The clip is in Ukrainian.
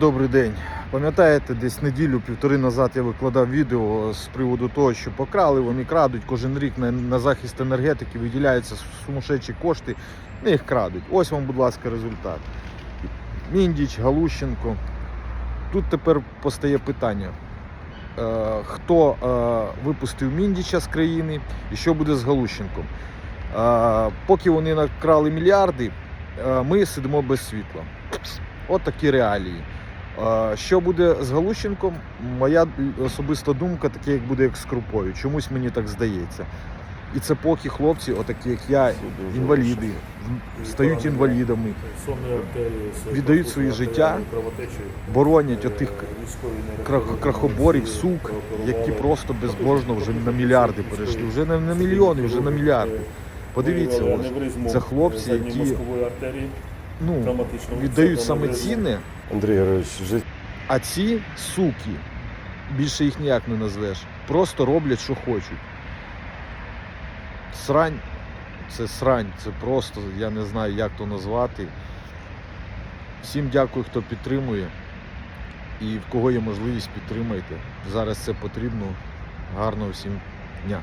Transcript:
Добрий день. Пам'ятаєте, десь неділю-півтори назад я викладав відео з приводу того, що покрали, вони крадуть. Кожен рік на, на захист енергетики виділяються сумасшедші кошти, не їх крадуть. Ось вам, будь ласка, результат. Міндіч, Галущенко. Тут тепер постає питання. Е, хто е, випустив Міндіча з країни і що буде з Галущенком? Е, поки вони накрали мільярди, ми сидимо без світла. От такі реалії. Е, Що буде з Галущенком? Моя особиста думка, таке як буде як з крупою. Чомусь мені так здається. І це поки хлопці, отакі як я, інваліди, стають інвалідами, віддають свої життя, боронять отих крахоборів, сук, які просто безбожно вже на мільярди перейшли. Вже не на мільйони, вже на мільярди. Подивіться, ось це хлопці, які ну, віддають саме цінне, Андрій Герович, життя а ці суки, більше їх ніяк не назвеш, просто роблять, що хочуть. Срань, це срань, це просто, я не знаю, як то назвати. Всім дякую, хто підтримує. І в кого є можливість, підтримайте. Зараз це потрібно. Гарного всім дня.